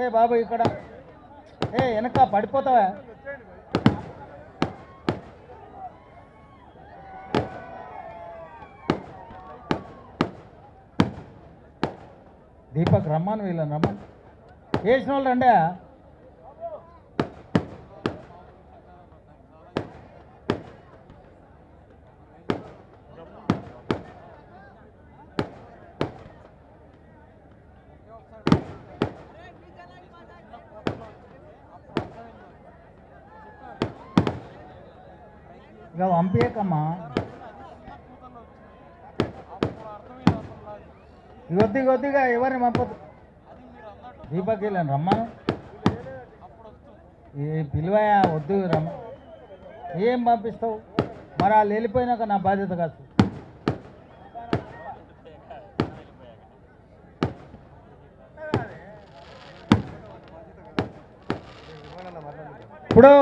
ఏ బాబు ఇక్కడ? ఏ వెనక పడిపోతావా? దీపక్ రమ్మను వీళ్ళని రమ్మను. వేసిన వాళ్ళు రండే. ఇక పంపించకమ్మా ఇగొద్ది కొద్దిగా ఎవరిని పంపదు దీపక్ వెళ్ళాను రమ్మను. ఏ పిలువయా వద్దు రమ్మ. ఏం పంపిస్తావు? మరి వాళ్ళు వెళ్ళిపోయినాక నా బాధ్యత కాదు. ఇప్పుడు